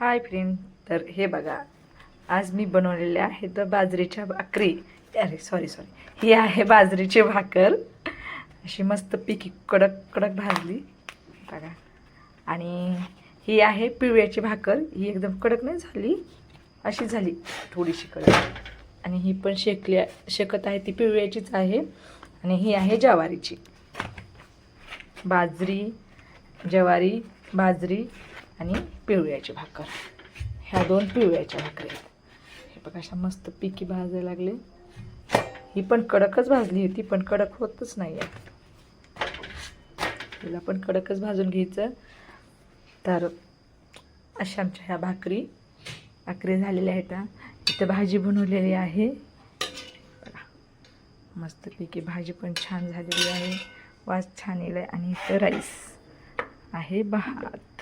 Hi friend. तर हे बघा आज मी बनवलेले आहेत बाजरीच्या भाकरी. अरे सॉरी सॉरी ही आहे बाजरीची भाकर. अशी मस्त पिकी कडक कडक भाजली. बघा. आणि ही आहे पिवळ्याची भाकर. ही एकदम कडक नाही झाली. अशी झाली थोडीशी कडक. आणि ही पण शेकली शेकत आहे ती पिवळ्याचीच आहे. आणि ही आहे ज्वारीची. बाजरी ज्वारी बाजरी आणि पिवळ्याची भाकर. ह्या दोन पिवळ्याच्या भाकरी आहेत. हे बघा अशा मस्त पिकी भाजायला लागले. ही पण कडकच भाजली होती पण कडक होतच नाही आहे. तिला पण कडकच भाजून घ्यायचं. तर अशा आमच्या ह्या भाकरी भाकरी झालेल्या आहेत. इथं भाजी बनवलेली आहे. मस्तपैकी भाजी पण छान झालेली आहे. वास छान येईल आणि इथं राईस आहे भात.